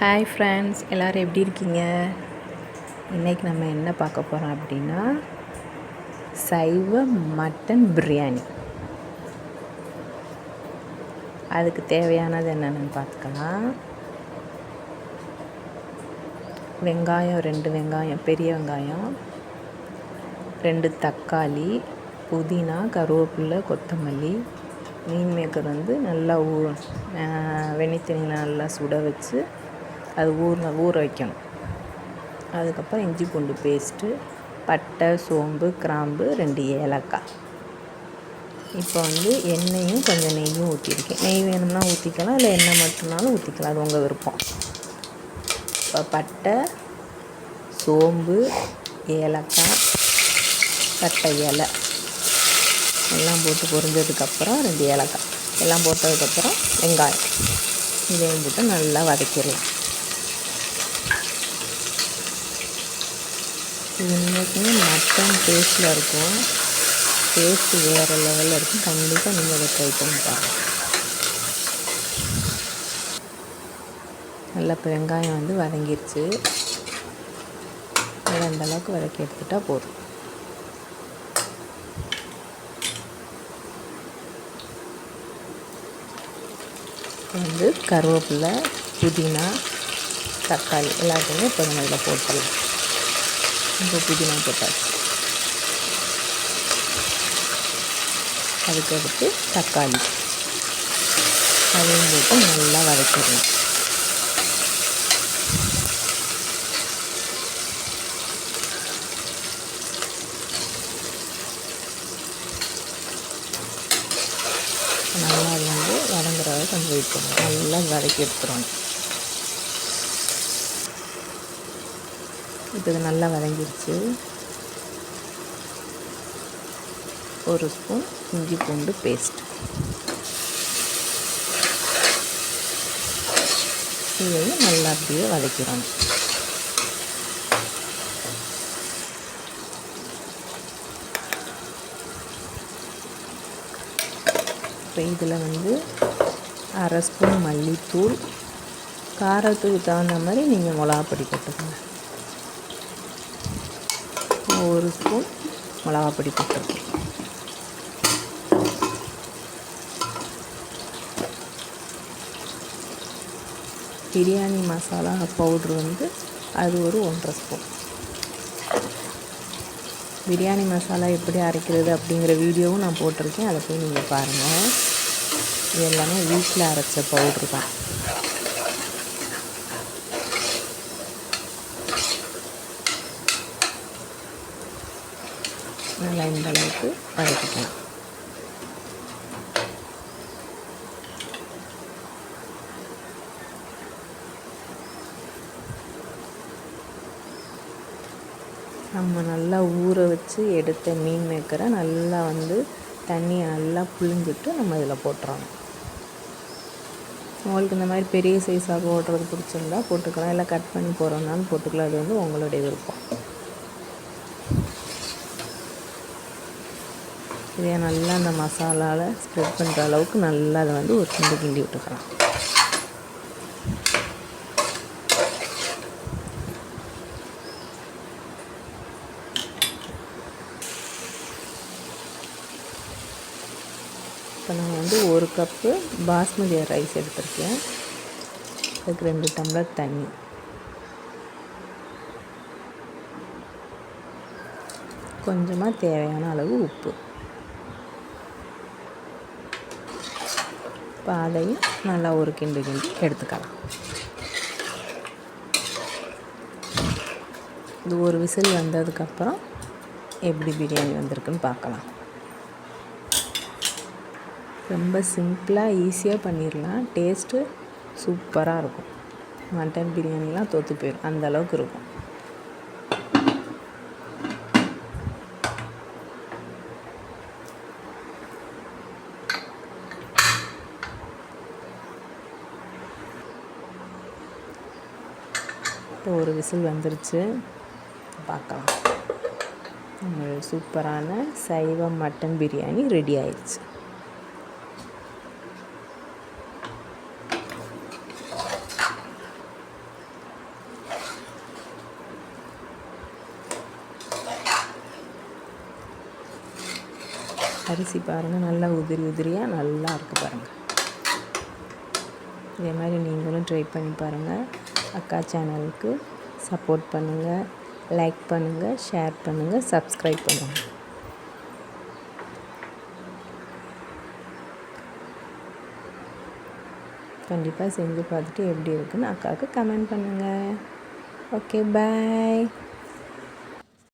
Hi friends எல்லோரும் எப்படி இருக்கீங்க? இன்றைக்கி நம்ம என்ன பார்க்க போகிறோம் அப்படின்னா சைவ மட்டன் பிரியாணி. அதுக்கு தேவையானது என்னென்னு பார்த்துக்கலாம். வெங்காயம் ரெண்டு வெங்காயம் பெரிய வெங்காயம் ரெண்டு தக்காளி புதினா கருவேப்பிலை கொத்தமல்லி மீன் மேக்கர் வந்து நல்லா ஊ வெண்ணி தண்ணியில் நல்லா சுட வச்சு அது ஊற ஊற வைக்கணும். அதுக்கப்புறம் இஞ்சி பூண்டு பேஸ்ட்டு பட்டை சோம்பு கிராம்பு ரெண்டு ஏலக்காய். இப்போ வந்து எண்ணெயும் கொஞ்சம் நெய்யும் ஊற்றிருக்கேன் நெய் வேணும்னா ஊற்றிக்கலாம் இல்லை எண்ணெய் மட்டும்னாலும் ஊற்றிக்கலாம் அது உங்கள் விருப்பம். இப்போ பட்டை சோம்பு ஏலக்காய் பட்டை இலை. எல்லாம் போட்டு பொரிஞ்சதுக்கப்புறம் ரெண்டு ஏலக்காய். எல்லாம் போட்டதுக்கப்புறம் வெங்காயம். இதையும் போட்டு நல்லா வதக்கிடலாம். இது இன்றைக்குமே மட்டன் டேஸ்ட்டில் இருக்கும். டேஸ்ட்டு வேறு லெவலில் இருக்கும். கண்டிப்பாக நீங்கள் அதை ட்ரை பண்ணி பாருங்கள் நல்லா இப்போ வெங்காயம் வந்து வதங்கிருச்சு. அந்த அளவுக்கு வதக்கி எடுத்துட்டால் போதும். வந்து கருவேப்பிலை புதினா தக்காளி எல்லாத்தையுமே இப்போ நம்ம இதில் போட்டுடலாம். இப்போ புதினா போட்டாச்சு அதுக்கடுத்து தக்காளி அதையும் போட்டு நல்லா வதக்கிடலாம் நல்லா அது வந்து வதங்குற கொஞ்சம் வெயிட் பண்ணுவோம் நல்லா வதக்கி எடுத்துருவோம் இது நல்லா வதங்கிருச்சு. ஒரு ஸ்பூன் இஞ்சி பூண்டு பேஸ்ட். இதையும் நல்லா அப்படியே வதக்கிறோம். இப்போ இதில் வந்து அரை ஸ்பூன் மல்லித்தூள் காரத்துக்கு தகுந்த மாதிரி நீங்கள் மிளகாப்பொடி போட்டுக்கோங்க. ஒரு ஸ்பூன் மிளகாப்பொடி போட்டுருக்கேன். பிரியாணி மசாலா பவுட்ரு வந்து அது ஒரு ஒன்றரை ஸ்பூன். பிரியாணி மசாலா எப்படி அரைக்கிறது அப்படிங்கிற வீடியோவும் நான் போட்டிருக்கேன். அதை போய் நீங்கள் பாருங்கள் இது எல்லாமே வீட்டில் அரைச்ச பவுட்ரு தான். நல்லா இந்த அளவுக்கு வதக்கிக்கலாம். நம்ம நல்லா ஊற வச்சு எடுத்த மீன் மேக்கரை நல்லா வந்து தண்ணியை நல்லா புழிஞ்சிட்டு நம்ம இதில் போட்டுறோம் உங்களுக்கு இந்த மாதிரி பெரிய சைஸாக ஓட்டுறது பிடிச்சிருந்தா போட்டுக்கலாம். இல்லை கட் பண்ணி போகிறோம்னாலும் போட்டுக்கலாம். அது வந்து உங்களுடைய விருப்பம். இதை நல்லா அந்த மசாலாவில் ஸ்ப்ரெட் பண்ணுற அளவுக்கு நல்லா அதை வந்து ஒரு கிண்டி கிண்டி விட்டுக்கலாம். இப்போ நான் வந்து ஒரு கப்பு பாஸ்மதி ரைஸ் எடுத்திருக்கேன். அதுக்கு ரெண்டு டம்ளர் தண்ணி. கொஞ்சமாக தேவையான அளவு உப்பு. இப்போ அதையும் நல்லா ஒரு கிண்டு கிண்டி எடுத்துக்கலாம். இது ஒரு விசில் வந்ததுக்கப்புறம் எப்படி பிரியாணி வந்திருக்குன்னு பார்க்கலாம். ரொம்ப சிம்பிளாக ஈஸியாக பண்ணிடலாம் டேஸ்ட்டு சூப்பராக இருக்கும். மட்டன் பிரியாணிலாம் தோற்று போயிடும் அந்த அளவுக்கு இருக்கும். இப்போ ஒரு விசில் வந்துருச்சு. பார்க்கலாம். சூப்பரான சைவ மட்டன் பிரியாணி ரெடி ஆயிடுச்சு அரிசி பாருங்கள் நல்லா உதிரி உதிரியாக நல்லா இருக்கு பாருங்கள் இதே மாதிரி நீங்களும் ட்ரை பண்ணி பாருங்கள் அக்கா சேனலுக்கு சப்போர்ட் பண்ணுங்கள் லைக் பண்ணுங்கள் ஷேர் பண்ணுங்கள் சப்ஸ்கிரைப் பண்ணுங்கள் கண்டிப்பாக செஞ்சு பார்த்துட்டு எப்படி இருக்குன்னு அக்காவுக்கு கமெண்ட் பண்ணுங்கள் ஓகே பாய்